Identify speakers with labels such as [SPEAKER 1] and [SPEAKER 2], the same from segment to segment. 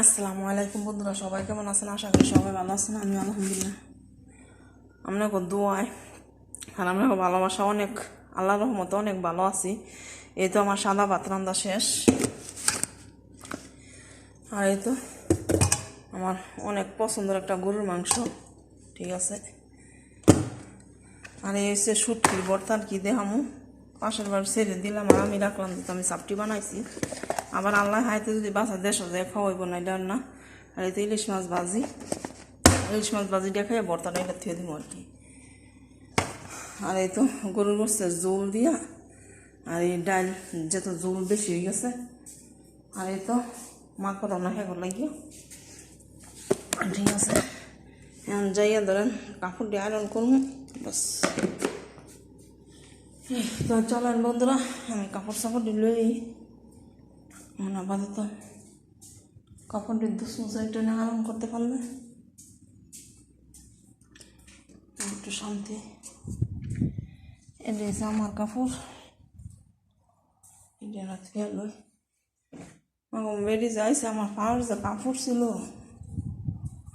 [SPEAKER 1] আসসালামু আলাইকুম বন্ধুরা, সবাই কেমন আছেন? আশা করি সবাই ভালো আছেন আমি আলহামদুলিল্লাহ। আপনাকে দোয়ায়, আর আপনাকে ভালোবাসা অনেক আল্লাহ রহমতে অনেক ভালো আছি। এই তো আমার সাদা ভাত রান্দা শেষ। আর এই তো আমার অনেক পছন্দের একটা গরুর মাংস, ঠিক আছে? আর এই হচ্ছে সুটকির বর্তার কি দেখামু? পাশের বার ছেড়ে দিলাম, আর আমি রাখলাম তো আমি সাপটি বানাইছি। আবার আল্লাহ হাইতে যদি বাসা দেশ যায়, খাওয়াইব না, এটা না। আর এই তো ইলিশ মাছ ভাজি। ইলিশ মাছ ভাজি দেখাই বর্তাটা এটা থিয়ে দিব আর কি। আর এই তো গরুর গোস্তের জোল দিয়া, আর এই ডাল যেত জোল বেশি হয়ে গেছে, আর এই তো মা করো না হ্যাঁ লাগিয়ে। ঠিক আছে। এখন যাইয়া ধরেন কাপড় দিয়ে আয়রন করব বাস তো চলেন বন্ধুরা, আমি কাপড় সাপড় দিলই মনে আপাতত কাপড় দিয়ে দুস মুসাইটা নিয়ে আরাম করতে পারলে একটু শান্তি। এটা হচ্ছে আমার কাপড় এটা রাত্রে এলো যাইছে, আমার পাওয়ার যে কাপড় ছিল,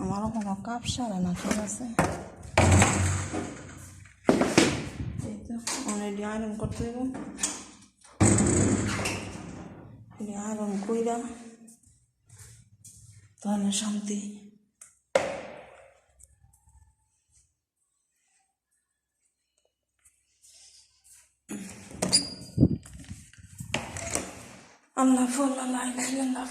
[SPEAKER 1] আমারও কোনো কাপ সারে না, ঠিক আছে? এই তো অলরেডি আয়রন করতে দেবো আয়রন কইরা তাহলে শান্তি আল্লাহ আল্লাহ লা ইলাহা ইল্লাল্লাহ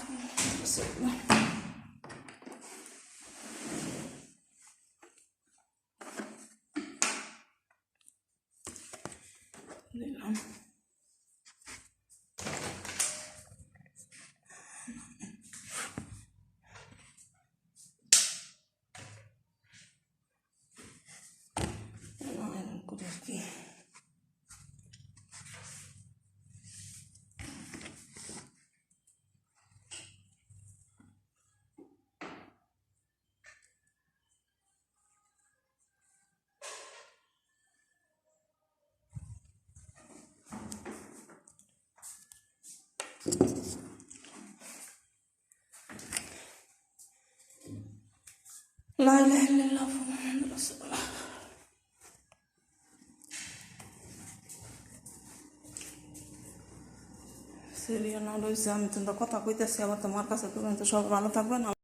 [SPEAKER 1] লা ইলাহা ইল্লাল্লাহ মুহাম্মাদুর রাসূলুল্লাহ সিরিয়াল না রয়েছে আমি তো কথা কইতেছি আবার তোমার কাছে তুমি তো সব ভালো থাকবেন